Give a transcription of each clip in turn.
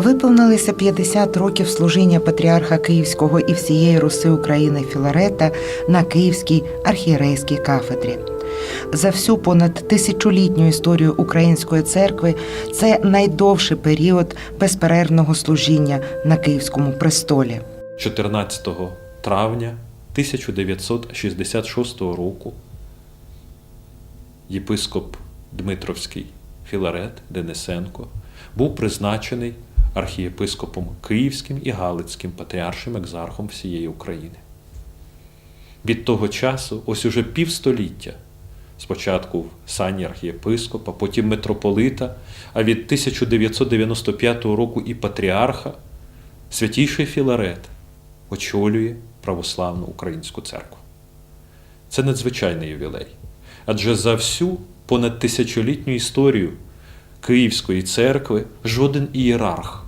Виповнилися 50 років служіння патріарха Київського і всієї Руси України Філарета на Київській архієрейській кафедрі. За всю понад тисячолітню історію української церкви це найдовший період безперервного служіння на Київському престолі. 14 травня 1966 року єпископ Дмитровський Філарет Денисенко був призначений архієпископом Київським і Галицьким патріаршим екзархом всієї України. Від того часу, ось уже півстоліття, спочатку в сані архієпископа, потім митрополита, а від 1995 року і патріарха, святійший Філарет очолює православну українську церкву. Це надзвичайний ювілей. Адже за всю понад тисячолітню історію Київської церкви жоден ієрарх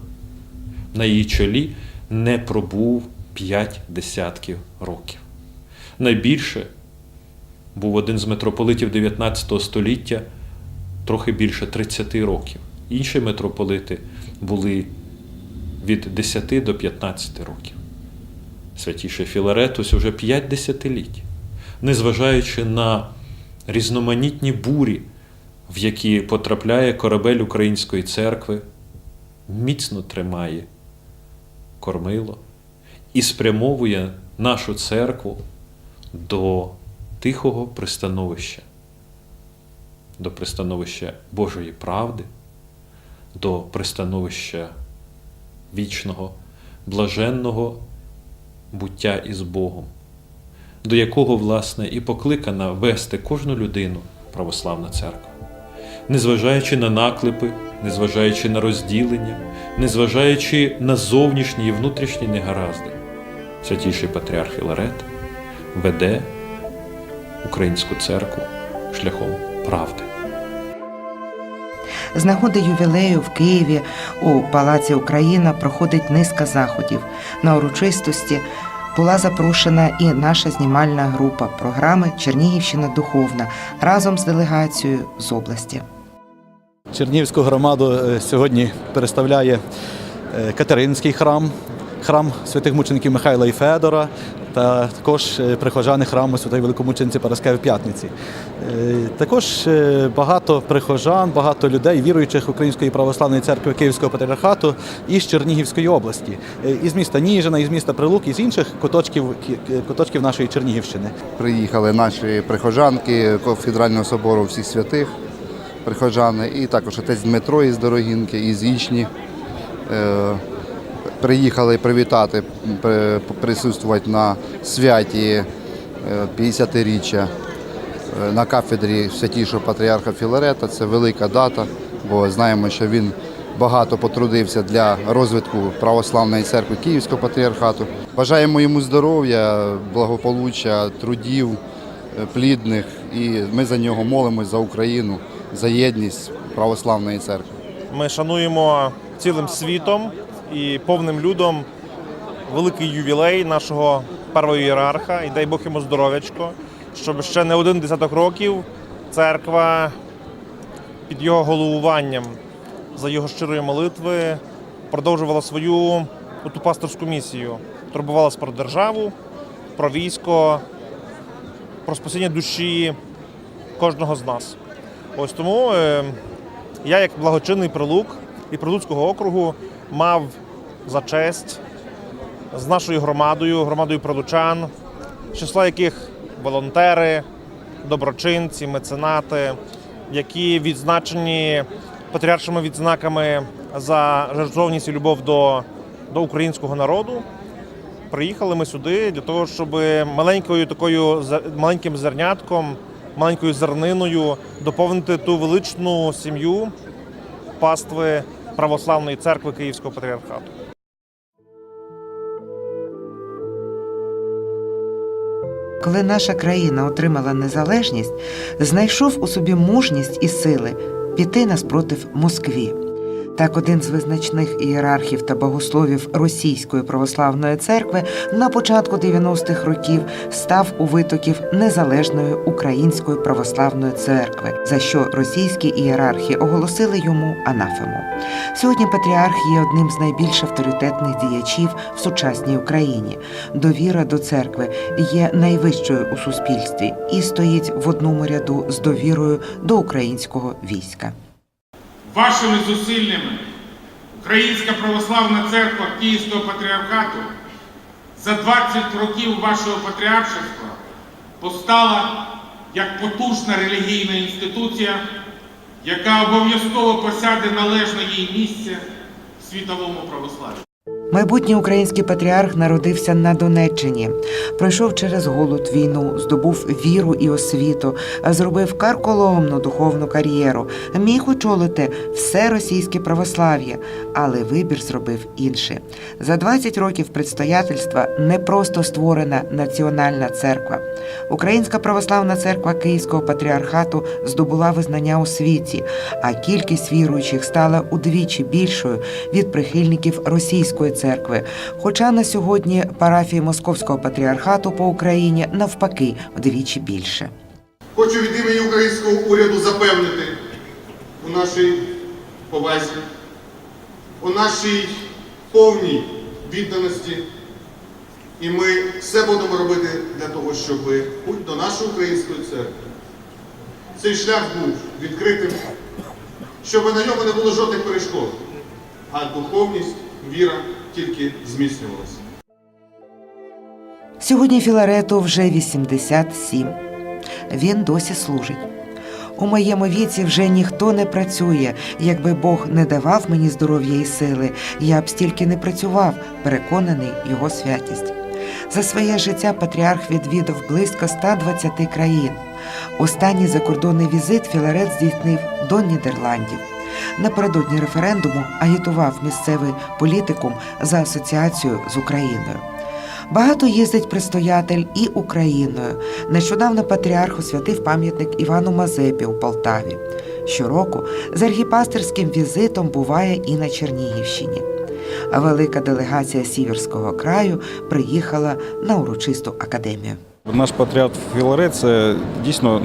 на її чолі не пробув п'ять десятків років. Найбільше був один з митрополитів 19 століття трохи більше 30 років. Інші митрополити були від 10 до 15 років. Святіший Філарет ось уже п'ять десятиліть, незважаючи на різноманітні бурі, в які потрапляє корабель Української церкви, міцно тримає кормило і спрямовує нашу церкву до тихого пристановища, до пристановища Божої правди, до пристановища вічного, блаженного буття із Богом, до якого, власне, і покликана вести кожну людину православна церква, незважаючи на наклепи, незважаючи на розділення, незважаючи на зовнішні і внутрішні негаразди, святіший патріарх Філарет веде українську церкву шляхом правди. З нагоди ювілею в Києві у Палаці Україна проходить низка заходів. На урочистості була запрошена і наша знімальна група програми Чернігівщина Духовна разом з делегацією з області. Чернігівську громаду е, сьогодні переставляє е, Катеринський храм, храм святих мучеників Михайла і Федора, та також е, прихожани храму Святої Великомучениці Параскеви П'ятниці. Також багато прихожан, багато людей, віруючих Української православної церкви Київського патріархату із Чернігівської області, із міста Ніжина, із міста Прилук, із інших куточків, куточків нашої Чернігівщини. Приїхали наші прихожанки Кафедрального собору всіх святих прихожани, і також отець Дмитро із Дорогінки, із Ічні. Е, Приїхали привітати, присутствувати на святі е, 50-річчя е, на кафедрі святішого патріарха Філарета. Це велика дата, бо знаємо, що він багато потрудився для розвитку православної церкви Київського патріархату. Бажаємо йому здоров'я, благополуччя, трудів е, плідних, і ми за нього молимось за Україну, за єдність православної церкви. Ми шануємо цілим світом і повним людом великий ювілей нашого першого ієрарха. І дай Бог йому здоров'ячко, щоб ще не один десяток років церква під його головуванням за його щирої молитви продовжувала свою ту пасторську місію. Турбувалась про державу, про військо, про спасіння душі кожного з нас. Ось тому е, я, як благочинний прилук і Прилуцького округу, мав за честь з нашою громадою, громадою прилучан, числа яких волонтери, доброчинці, меценати, які відзначені патріаршими відзнаками за жертовність і любов до, до українського народу. Приїхали ми сюди для того, щоб маленькою такою маленьким зернятком, маленькою зерниною доповнити ту величну сім'ю пастви православної церкви Київського патріархату. Коли наша країна отримала незалежність, знайшов у собі мужність і сили піти наспротив Москві. Так, один з визначних ієрархів та богословів Російської православної церкви на початку 90-х років став у витоків незалежної української православної церкви, за що російські ієрархи оголосили йому анафему. Сьогодні патріарх є одним з найбільш авторитетних діячів в сучасній Україні. Довіра до церкви є найвищою у суспільстві і стоїть в одному ряду з довірою до українського війська. Вашими зусиллями Українська православна церква Київського патріархату за 20 років вашого патріаршества постала як потужна релігійна інституція, яка обов'язково посяде належне їй місце в світовому православі. Майбутній український патріарх народився на Донеччині, пройшов через голод війну, здобув віру і освіту, зробив карколомну духовну кар'єру, міг очолити все російське православ'я, але вибір зробив інше. За 20 років предстоятельства не просто створена національна церква. Українська православна церква Київського патріархату здобула визнання у світі, а кількість віруючих стала удвічі більшою від прихильників російської церкви. Хоча на сьогодні парафії Московського патріархату по Україні навпаки вдвічі більше. Хочу від імені українського уряду запевнити у нашій повазі, у нашій повній відданості. І ми все будемо робити для того, щоб путь до нашої української церкви. Цей шлях був відкритим, щоб на ньому не було жодних перешкод, а духовність, віра тільки зміцнювалася. Сьогодні Філарету вже 87. Він досі служить. У моєму віці вже ніхто не працює. Якби Бог не давав мені здоров'я і сили, я б стільки не працював, переконаний його святість. За своє життя патріарх відвідав близько 120 країн. Останній закордонний візит Філарет здійснив до Нідерландів. Напередодні референдуму агітував місцевий політикум за асоціацію з Україною. Багато їздить предстоятель і Україною. Нещодавно патріарх освятив пам'ятник Івану Мазепі у Полтаві. Щороку з архіпастерським візитом буває і на Чернігівщині. Велика делегація Сіверського краю приїхала на урочисту академію. Наш патріарх Філарет це дійсно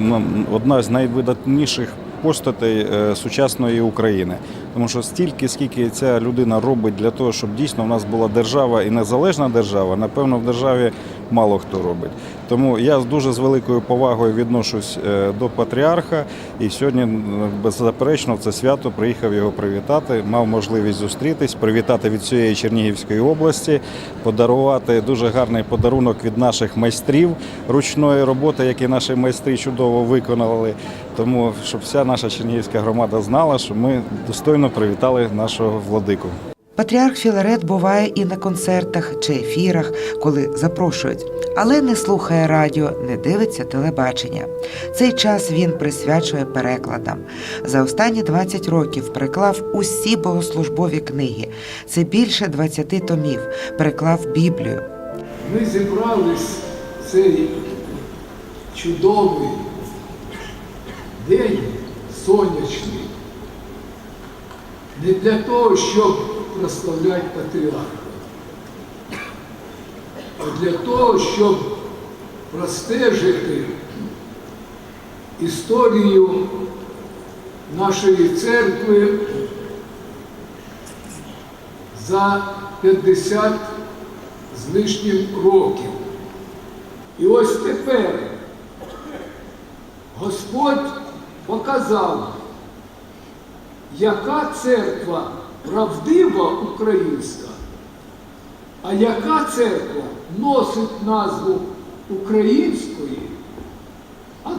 одна з найвидатніших постатей е, сучасної України. Тому що стільки, скільки ця людина робить для того, щоб дійсно в нас була держава і незалежна держава, напевно, в державі мало хто робить. Тому я дуже з великою повагою відношусь е, до патріарха і сьогодні беззаперечно в це свято приїхав його привітати, мав можливість зустрітись, привітати від всієї Чернігівської області, подарувати дуже гарний подарунок від наших майстрів ручної роботи, які наші майстри чудово виконали. Тому щоб вся наша чернігівська громада знала, що ми достойно привітали нашого владику. Патріарх Філарет буває і на концертах чи ефірах, коли запрошують, але не слухає радіо, не дивиться телебачення. Цей час він присвячує перекладам. За останні 20 років переклав усі богослужбові книги. Це більше 20 томів. Переклав Біблію. Ми зібрались цей чудовий день сонячний не для того, щоб прославляти патріарха, а для того, щоб простежити історію нашої церкви за 50 з лишнім років. І ось тепер Господь показав, яка церква правдива українська, а яка церква носить назву української, а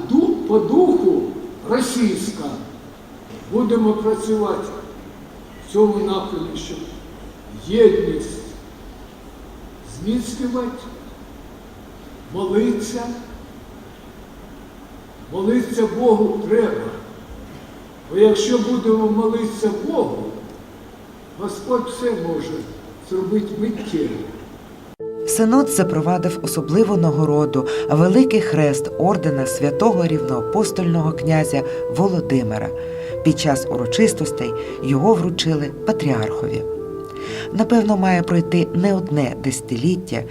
по духу російська. Будемо працювати в цьому напрямі, щоб єдність зміцнювати, молитися. Молитися Богу треба. Бо якщо будемо молитися Богу, Господь все може зробити миттєво. Синод запровадив особливу нагороду Великий хрест ордена святого рівноапостольного князя Володимира. Під час урочистостей його вручили патріархові. Напевно, має пройти не одне десятиліття,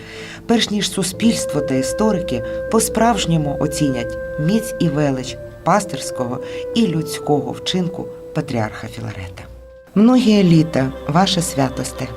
перш ніж суспільство та історики по-справжньому оцінять міць і велич пастирського і людського вчинку патріарха Філарета многие літа, ваше святосте.